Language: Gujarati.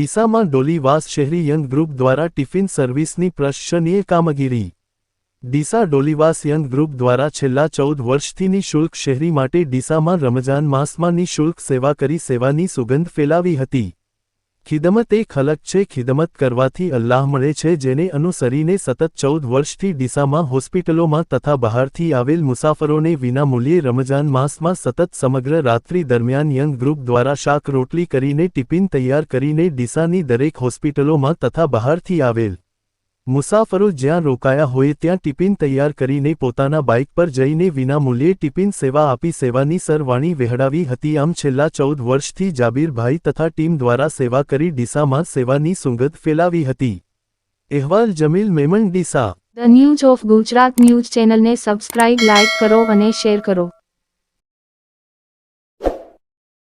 ડીસામાં ડોલીવાસ શહેરી યંગ ગ્રુપ દ્વારા ટિફિન સર્વિસની પ્રશંસનીય કામગીરી. ડીસા ડોલીવાસ યંગ ગ્રુપ દ્વારા છેલ્લા ચૌદ વર્ષથી નિઃશુલ્ક શહેરી માટે ડીસામાં રમજાન માસમાં નિઃશુલ્ક સેવા કરી સેવાની સુગંધ ફેલાવી હતી. ખિદમત એ ખલક છે, ખિદમત કરવાથી અલ્લાહ મળે છે, જેને અનુસરીને સતત ચૌદ વર્ષથી ડીસામાં હોસ્પિટલોમાં તથા બહારથી આવેલ મુસાફરોને વિનામૂલ્યે રમજાન માસમાં સતત સમગ્ર રાત્રિ દરમિયાન યંગ ગ્રુપ દ્વારા શાક રોટલી કરીને ટિફિન તૈયાર કરીને ડીસાની દરેક હોસ્પિટલોમાં તથા બહારથી આવેલ મુસાફરો જ્યાં રોકાયા હોય ત્યાં ટિફિન તૈયાર કરીને પોતાના બાઇક પર જઈને વિનામૂલ્યે ટિફિન સેવા આપી સેવાની સરવાણી વહેડાવી હતી. આમ છેલ્લા ચૌદ વર્ષથી જાબીરભાઈ તથા ટીમ દ્વારા સેવા કરી ડીસામાં સેવાની સુગંધ ફેલાવી હતી. અહેવાલ Jamil Memon Deesa. The news of Gujarat news ચેનલને સબસ્ક્રાઇબ લાઇક કરો અને શેર કરો.